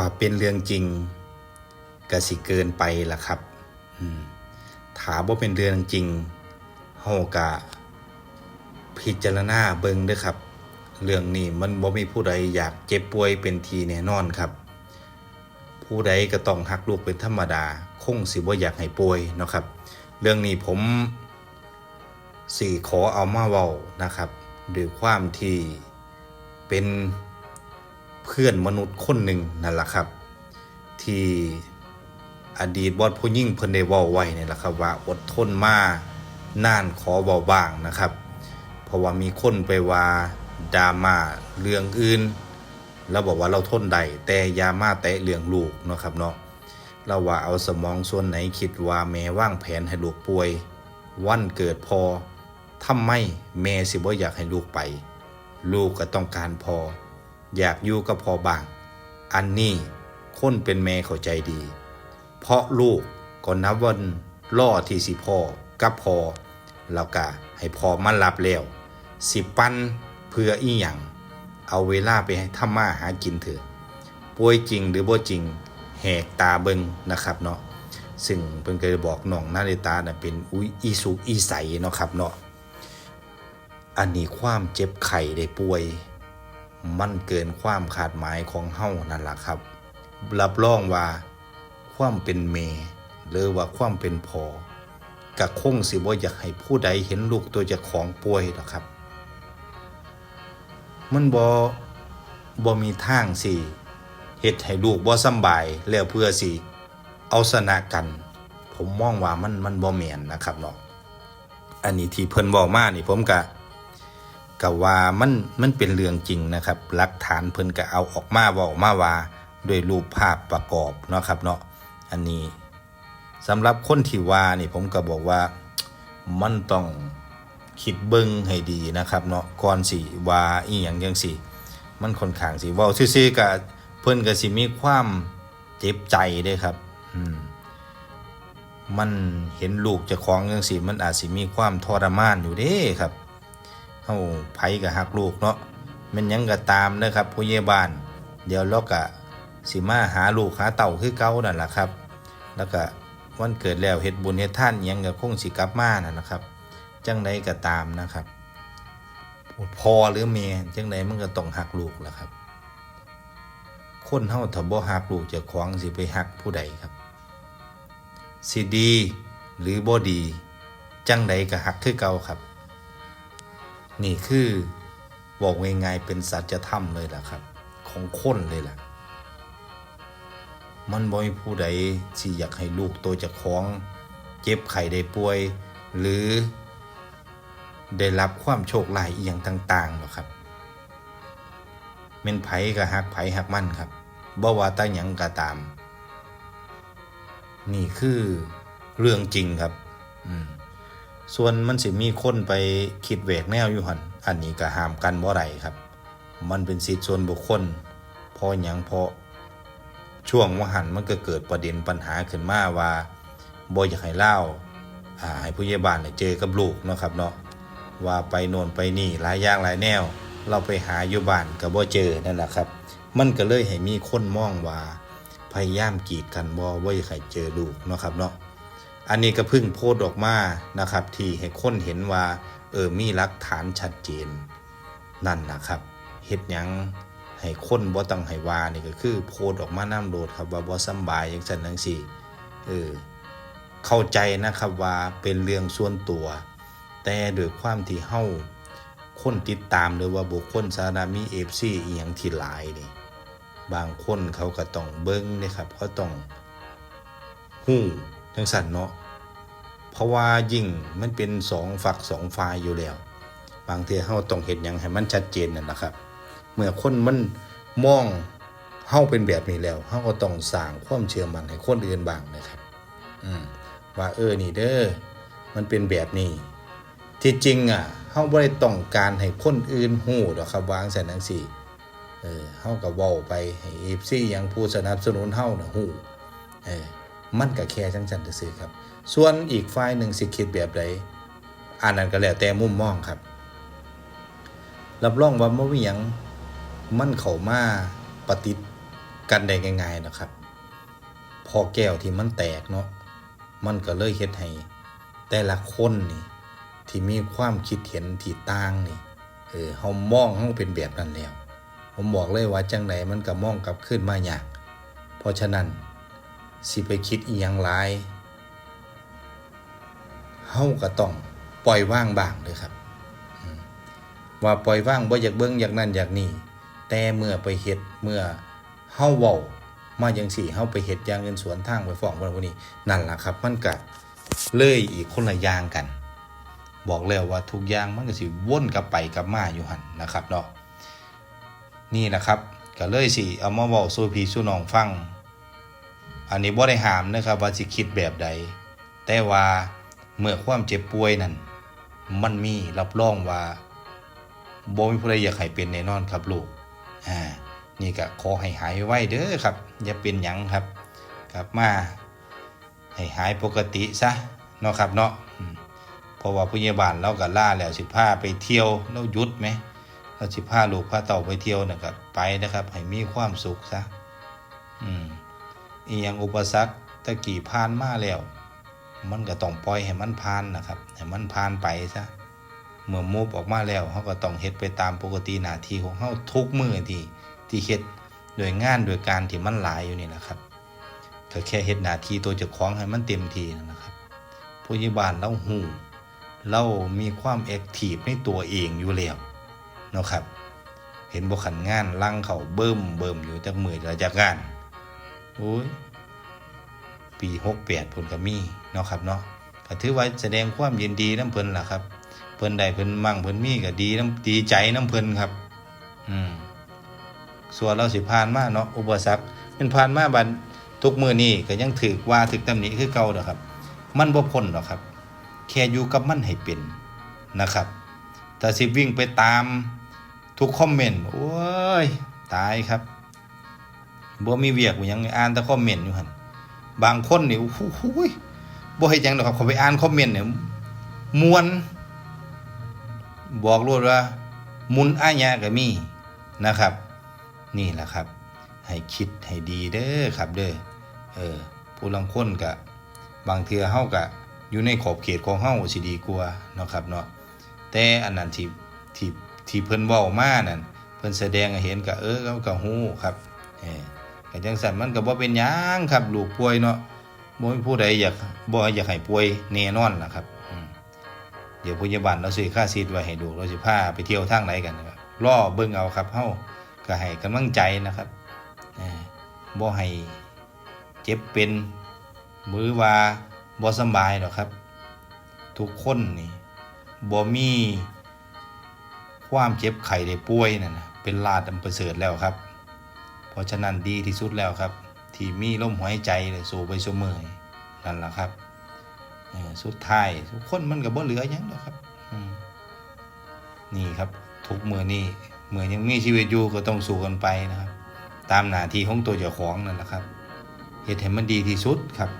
ถ้าเป็นเรื่องจริงก็สิเกินไปล่ะครับอืมถ้าบ่เป็นเรื่องจริงเฮากะพิจารณาเบิ่งเด้อครับ เรื่องนี้มันบ่มีผู้ใดอยากเจ็บป่วยเป็นทีแน่นอนครับ ผู้ใดก็ต้องหักลูกเป็นธรรมดา คงสิบ่อยากให้ป่วยเนาะครับ เรื่องนี้ผมสี่ขอเอามาเว้านะครับด้วยความที่เป็น เพื่อนมนุษย์คนหนึ่งนั่นแหละครับ ที่อดีตบอดผู้ยิ่งเพิ่นได้ว้าไว้นี่แหละครับว่าอดทนมานานขอเบาบางนะครับ เพราะว่ามีคนไปว่าดราม่าเรื่องอื่นเราบอกว่าเราทนได้แต่ยามาแตะเรื่องลูกเนาะครับเนาะเราว่าเอาสมองส่วนไหนคิดว่าแม่ว่างแผนให้ลูกป่วย วันเกิดพอทำไมแม่สิบ่อยากให้ลูกไป ลูกก็ต้องการพอ อยากอยู่กับพอบาง อันนี้คนเป็นแม่เข้าใจดี เพราะลูกก็นับวันล่อที่สิพ่อกับพอแล้วก็ให้พอมันรับแล้ว สิปันเพื่ออีหยังเอาเวลาไปให้ทำมาหากินเถอะป่วยจริงหรือบ่จริงแหกตาเบิงนะครับเนาะซึ่งเพิ่นเคยบอกน้องนาฬิตาน่ะเป็นอุ้ยอีสุกอีใสเนาะครับเนาะอันนี้ความเจ็บไข้ได้ป่วย มันเกินความคาดหมายของเฮานั่นล่ะครับ รับรองว่า ความเป็นเมหรือว่าความเป็นพอกะคงสิบ่อยากให้ผู้ใดเห็นลูกตัวจ้าของป่วยหรอกครับ มันบ่บ่มีทางสิเฮ็ดให้ลูกบ่สบายแล้วเพื่อสิเอาชนะกัน ผมมองว่ามันมันบ่แม่นนะครับเนาะอันนี้ที่เพิ่นเว้ามานี่ผมก็ ก็ว่ามันมันเป็นเรื่องจริงนะครับหลักฐานเพิ่นก็เอาออกมาว้ามาว่าด้วยรูปภาพประกอบเนาะครับเนาะอันนี้สำหรับคนที่ว่านี่ผมก็บอกว่ามันต้องคิดเบิ่งให้ดีนะครับเนาะก่อนสิว่าอีหยังจังสิมันค่อนข้างสิเว้าซื่อๆก็เพิ่นก็สิมีความเจ็บใจด้ครับอืมมันเห็นลูกจะของจังสิมันอาจสิมีความทรมานอยู่เด้ครับ เฮาไผก็ฮักลูกเนาะมันยังก็ตามนะครับผู้ใหญ่บ้าน เดี๋ยวเราก็สิมาหาลูกหาเต่าคือเก่านั่นล่ะครับ แล้วก็วันเกิดแล้วเฮ็ดบุญเฮ็ดท่านยังก็คงสิกลับมานั่นนะครับ จังใดก็ตามนะครับ พอหรือเมียจังใดมันก็ต้องหักลูกแหละครับคนเฮาถ้าบ่หักลูกจะขวางสิไปหักผู้ใดครับ สิดีหรือบ่ดี จังใดก็หักคือเก่าครับ นี่คือบอกง่ายๆเป็นสัจธรรมเลยล่ะครับ ของคนเลยล่ะ มันบ่มีผู้ใดสิอยากให้ลูกตัวจะคล้าของเจ็บไข้ได้ป่วย หรือได้รับความโชคลายอีหยังต่างๆหรอกครับเม่นไผกับฮักไผฮักมั่นครับบ่ว่าตาหยังก็ตาม นี่คือเรื่องจริงครับ อืม ส่วนมันสิมีคนไปคิดแหวกแนวอยู่หันอันนี้ก็ห้ามกันบ่ไรครับ มันเป็นสิทธิส่วนบุคคลพอหยังพราะช่วงว่าหันมันก็เกิดประเด็นปัญหาขึ้นมาว่าบ่อยากให้เล่าอ่าให้ผู้ใหญ่บ้านเนี่ยเจอกับลูกเนาะครับเนาะว่าไปโน่นไปนี่หลายอย่างหลายแนว เราไปหาอยู่บ้านก็บ่เจอนั่นแหละครับ มันก็เลยให้มีคนมองว่าพยายามกีดกันบ่ว่าอยากให้เจอลูกเนาะครับเนาะ อันนี้ก็เพิ่งโพสต์ออกมานะครับ ที่ให้คนเห็นว่าเออมีหลักฐานชัดเจนนั่นนะครับเฮ็ดหยังให้คนบ่ต้องให้ว่านี่ก็คือ โพสต์ออกมาน้ำโดดครับว่าบ่สบายจังซั่นจังซี่เออเข้าใจนะครับว่าเป็นเรื่องส่วนตัว แต่ด้วยความที่เฮาคนติดตามหรือว่าบุคคลสาธารณะมี FC อีหยังที่หลายนี่บางคนเขาก็ต้องเบิ่งนะครับเขาต้องหู้จังสันเนาะ เพราะว่ายิ่งมันเป็นสองฝักสองฝ่ายอยู่แล้ว บางทีเฮาต้องเห็นอย่างให้มันชัดเจนนั่นแหละครับ เมื่อคนมันมองเฮาเป็นแบบนี้แล้วเฮาก็ต้องสร้างความเชื่อมั่นให้คนอื่นบ้างนะครับ อืมว่าเออนี่เด้อมันเป็นแบบนี้ ที่จริงอะเฮาบ่ได้ต้องการให้คนอื่นฮู้ดอกครับวางซั่นังซี่เออเฮาก็เว้าไปให้ FC หยังผู้สนับสนุนเฮาน่ะฮู้เออมันก็แค่จังสันซื่อครับ ส่วนอีกฝ่ายหนึ่งสิคิดแบบใดอันนั้นก็แล้วแต่มุมมองครับ รับรองว่าบ่มีหยังมันเข้ามาปฏิกันได้ง่ายๆนะครับ พอแก้วที่มันแตกเนาะมันก็เลยเฮ็ดให้แต่ละคนนี่ ที่มีความคิดเห็นที่ต่างนี่เออเฮามองเฮาเป็นแบบนั้นแล้ว ผมบอกเลยว่าจังไหนมันก็มองกลับขึ้นมายากเพราะฉะนั้นสิไปคิดอีหยังหลาย เฮาก็ต้องปล่อยว่างบ้างเด้อครับ ว่าปล่อยว่างบ่อยากเบิ่งอยากนั่นอยากนี่แต่เมื่อไปเฮ็ดเมื่อเฮาเว้ามาจังสี่เฮาไปเฮ็ดอย่างเงินสวนทางไปฟ้องบ่พวกนี้นั่นล่ะครับ มันก็เลยอีกคนละอย่างกัน บอกแล้วว่าทุกอย่างมันก็สิวนกลับไปกลับมาอยู่หั่นนะครับเนาะนี่นะครับก็เลยสิเอามาเว้าสู่พี่สู่น้องฟัง อันนี้บ่ได้ห้ามนะครับว่าสิคิดแบบใดแต่ว่า เมื่อความเจ็บป่วยนั้นมันมีรับรองว่าบ่มีผู้ใดอยากให้เป็นแน่นอนครับลูกอ่านี่ก็ขอให้หายไวเด้อครับ อย่าเป็นหยังครับ กลับมาให้หายปกติซะเนาะครับเนาะเพราะว่าผู้ใหญ่บ้านเราก็ล่าแล้วสิพาไปเที่ยวแล้วหยุดไหมเราสิพาลูกพาเต่าไปเที่ยวน่ะก็ไปนะครับ ให้มีความสุขซะอืมอียังอุปสรรคตะกี้ผ่านมาแล้ว มันก็ต้องปล่อยให้มันผ่านนะครับให้มันผ่านไปซะเมื่อมูฟออกมาแล้วเขาก็ต้องเฮ็ดไปตามปกติหน้าที่ของเขาทุกมือที่ที่เฮ็ดโดยงานโดยการที่มันหลายอยู่นี่นะครับก็แค่เฮ็ดหน้าที่ตัวเจ้าของให้มันเต็มที่นะครับผู้ใหญ่บ้านเราหูเรามีความแอคทีฟในตัวเองอยู่แล้วนะครับ เห็นบ่ขันงานลังเขาเบิ่มเบิ่มอยู่จากมือละจากงานโอ้ย ปีหกแปดเพิ่นก็มีเนาะครับเนาะก็ถือว่าแสดงความยินดีน้ำเพิ่นล่ะครับ เพิ่นได้เพิ่นมั่งเพิ่นมีก็ดีน้ำดีใจน้ำเพิ่นครับ อืมส่วนเราสิผ่านมาเนาะอุปสรรคเป็นผ่านมาบัดทุกมื้อนี้ก็ยังถือว่าถึกตำหนิคือเก่าดอกครับ มันบ่พ้นหรอกครับ แค่อยู่กับมันให้เป็นนะครับแต่สิวิ่งไปตามทุกคอมเมนต์โอ้ยตายครับบ่มีเวียกบ่หยังอ่านแต่คอมเมนต์อยู่หั่น บางคนนี่โอ้โหบ่เฮ็ดหยังดอกครับเขาไปอ่านคอมเมนต์เนี่ยมวน บอกรวดว่า มุนอาญาก็มีนะครับ นี่แหละครับ ให้คิดให้ดีเด้อครับเด้อเออผู้ลังคนก็บางเทื่อเฮาก็อยู่ในขอบเขตของเฮาสิดีกว่าเนาะครับเนาะแต่อันนั้นที่ที่ที่เพิ่นเว้ามานั่นเพิ่นแสดงให้เห็นก็เออเขาก็ฮู้ครับเออ ก็จังซั่นมันก็บ่เป็นหยังครับลูกป่วยเนาะบ่มีผู้ใดอยากบ่อยากให้ป่วยแน่นอนล่ะครับเดี๋ยวพยาบาลเราซื้อค่าซีดไว้ให้ดูเราสิพาไปเที่ยวทางไหนกันนะครับล่อเบิ่งเอาครับเฮาก็ให้กำลังใจนะครับบ่ให้เจ็บเป็นมือว่าบ่สบายหรอกครับ ทุกคนนี่บ่มีความเจ็บไข้ได้ป่วยนั่นนะเป็นลาดอันประเสริฐแล้วครับ ราะฉะนั้นดีที่สุดแล้วครับ ที่มีลมหายใจเลยสู่ไปสู่มือนั่นแหละครับสุดท้ายทุกคนมันก็บ่เหลือยังดอกครับนี่ครับทุกมือนี่เมื่อยังมีชีวิตอยู่ก็ต้องสู้กันไปนะครับ ตามหน้าที่ของตัวเจ้าของนั่นแหละครับเหตุเห็นมันดีที่สุดครับ